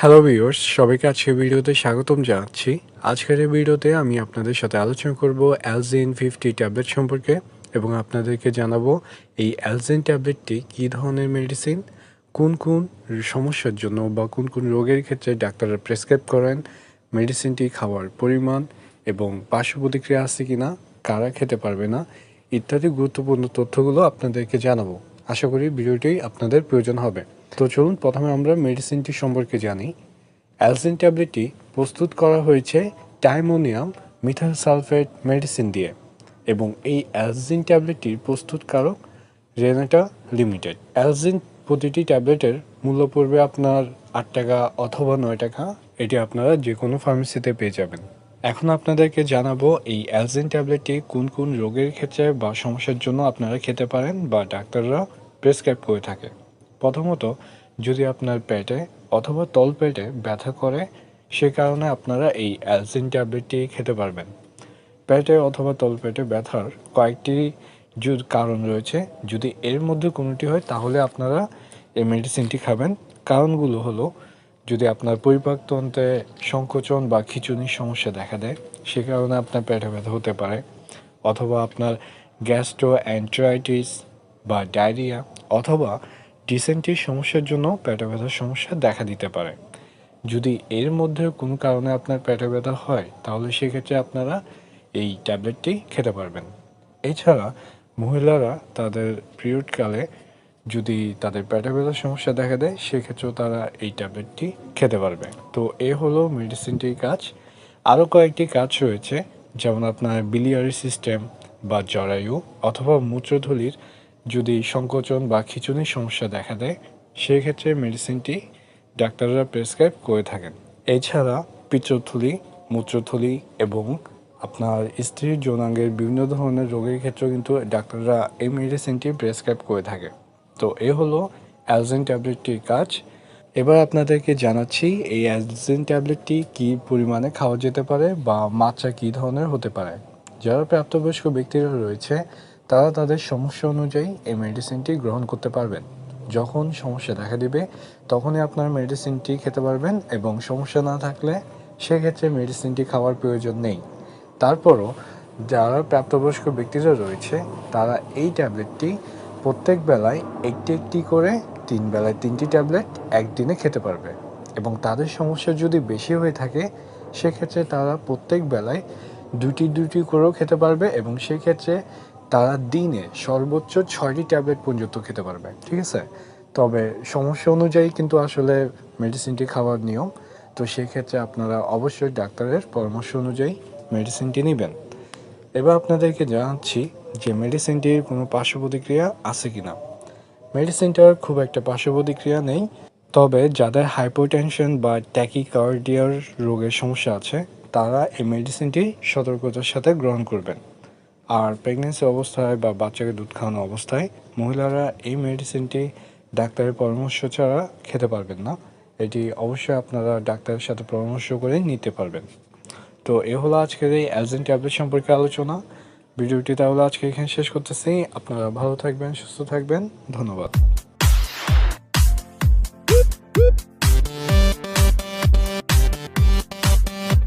Hello viewers সবাইকে আজকের ভিডিওতে স্বাগতম জানাচ্ছি। আজকের এই ভিডিওতে আমি আপনাদের সাথে আলোচনা করব অ্যালজিন ফিফটি ট্যাবলেট সম্পর্কে এবং আপনাদেরকে জানাব এই অ্যালজিন ট্যাবলেটটি কী ধরনের মেডিসিন কোন কোন সমস্যার জন্য বা কোন কোন রোগের ক্ষেত্রে ডাক্তাররা প্রেসক্রাইব করেন মেডিসিনটি খাওয়ার পরিমাণ এবং পার্শ্ব প্রতিক্রিয়া আছে কি না কারা খেতে পারবে না, ইত্যাদি গুরুত্বপূর্ণ তথ্যগুলো আপনাদেরকে জানাব। আশা করি ভিডিওটি আপনাদের প্রয়োজন হবে। তো চলুন প্রথমে আমরা মেডিসিনটি সম্পর্কে জানি। অ্যালজিন ট্যাবলেটটি প্রস্তুত করা হয়েছে টাইমোনিয়াম মিথাইল সালফেট মেডিসিন দিয়ে এবং এই অ্যালজিন ট্যাবলেটটির প্রস্তুতকারক রেনাটা লিমিটেড। অ্যালজিন প্রতিটি ট্যাবলেটের মূল্য পড়বে আপনার আট টাকা অথবা নয় টাকা। এটি আপনারা যে কোনো ফার্মেসিতে পেয়ে যাবেন। এখন আপনাদেরকে জানাব এই অ্যালজিন ট্যাবলেটটি কোন কোন রোগের ক্ষেত্রে বা সমস্যার জন্য আপনারা খেতে পারেন বা ডাক্তাররা প্রেসক্রাইব করে থাকে। প্রথমত, যদি আপনার পেটে অথবা তল পেটে ব্যথা করে, সে কারণে আপনারা এই অ্যালজিন ট্যাবলেটটি খেতে পারবেন। পেটে অথবা তলপেটে ব্যথার কয়েকটি কারণ রয়েছে। যদি এর মধ্যে কোনোটি হয়, তাহলে আপনারা এই মেডিসিনটি খাবেন। কারণগুলো হলো, যদি আপনার পরিপাকতন্ত্রে সংকোচন বা খিচুনির সমস্যা দেখা দেয়, সে কারণে আপনার পেটে ব্যথা হতে পারে। অথবা আপনার গ্যাস্ট্রো অ্যান্ট্রাইটিস বা ডায়রিয়া, অথবা ডিসেন্টির সমস্যার জন্য পেটে ব্যথার সমস্যা দেখা দিতে পারে। যদি এর মধ্যে কোনো কারণে আপনার পেটে ব্যথা হয়, তাহলে সেক্ষেত্রে আপনারা এই ট্যাবলেটটি খেতে পারবেন। এছাড়া মহিলারা তাদের পিরিয়ডকালে যদি তাদের পেটে ব্যথার সমস্যা দেখা দেয়, সেক্ষেত্রেও তারা এই ট্যাবলেটটি খেতে পারবে। তো এ হলো মেডিসিনটির কাজ। আরও কয়েকটি কাজ রয়েছে, যেমন আপনার বিলিয়ারি সিস্টেম বা জরায়ু অথবা মূত্রথলির যদি সংকোচন বা খিচুনির সমস্যা দেখা দেয়, সেক্ষেত্রে মেডিসিনটি ডাক্তাররা প্রেসক্রাইব করে থাকেন। এছাড়া পিত্রথলি মূত্রথলি এবং আপনার স্ত্রীর যৌনাঙ্গের বিভিন্ন ধরনের রোগের ক্ষেত্রেও কিন্তু ডাক্তাররা এই মেডিসিনটি প্রেসক্রাইব করে থাকে। তো এ হলো অ্যালজেন ট্যাবলেটটির কাজ। এবার আপনাদেরকে জানাচ্ছি, এই অ্যালজেন ট্যাবলেটটি কী পরিমাণে খাওয়া যেতে পারে বা মাত্রা কী ধরনের হতে পারে? যারা প্রাপ্তবয়স্ক ব্যক্তিরা রয়েছে তারা তাদের সমস্যা অনুযায়ী এই মেডিসিনটি গ্রহণ করতে পারবেন। যখন সমস্যা দেখা দিবে, তখনই আপনার মেডিসিনটি খেতে পারবেন এবং সমস্যা না থাকলে সেক্ষেত্রে মেডিসিনটি খাওয়ার প্রয়োজন নেই। তারপরও যারা প্রাপ্তবয়স্ক ব্যক্তিরা রয়েছে, তারা এই ট্যাবলেটটি প্রত্যেক বেলায় একটি একটি করে তিন বেলায় তিনটি ট্যাবলেট একদিনে খেতে পারবে এবং তাদের সমস্যা যদি বেশি হয়ে থাকে, সেক্ষেত্রে তারা প্রত্যেক বেলায় দুটি দুটি করেও খেতে পারবে এবং সেক্ষেত্রে তারা দিনে সর্বোচ্চ ছয়টি ট্যাবলেট পর্যন্ত খেতে পারবে, ঠিক আছে? তবে সমস্যা অনুযায়ী কিন্তু আসলে মেডিসিনটি খাওয়ার নিয়ম। তো সেক্ষেত্রে আপনারা অবশ্যই ডাক্তারের পরামর্শ অনুযায়ী মেডিসিনটি নেবেন। এবার আপনাদেরকে জানাচ্ছি যে মেডিসিনটির কোনো পার্শ্ব প্রতিক্রিয়া আছে কি না মেডিসিনটার খুব একটা পার্শ্ব প্রতিক্রিয়া নেই, তবে যাদের হাইপোটেনশন বা ট্যাকিকার্ডিয়ার রোগের সমস্যা আছে, তারা এই মেডিসিনটি সতর্কতার সাথে গ্রহণ করবেন। আর প্রেগনেন্সি অবস্থায় বা বাচ্চাকে দুধ খাওয়ানো অবস্থায় মহিলারা এই মেডিসিনটি ডাক্তারের পরামর্শ ছাড়া খেতে পারবেন না। এটি অবশ্যই আপনারা ডাক্তারের সাথে পরামর্শ করে নিতে পারবেন। তো এ হলো আজকের এই অ্যালজেন ট্যাবলেট সম্পর্কে আলোচনা। ভিডিওটি তাহলে আজকে এখানে শেষ করতেছি। আপনারা ভালো থাকবেন, সুস্থ থাকবেন। ধন্যবাদ।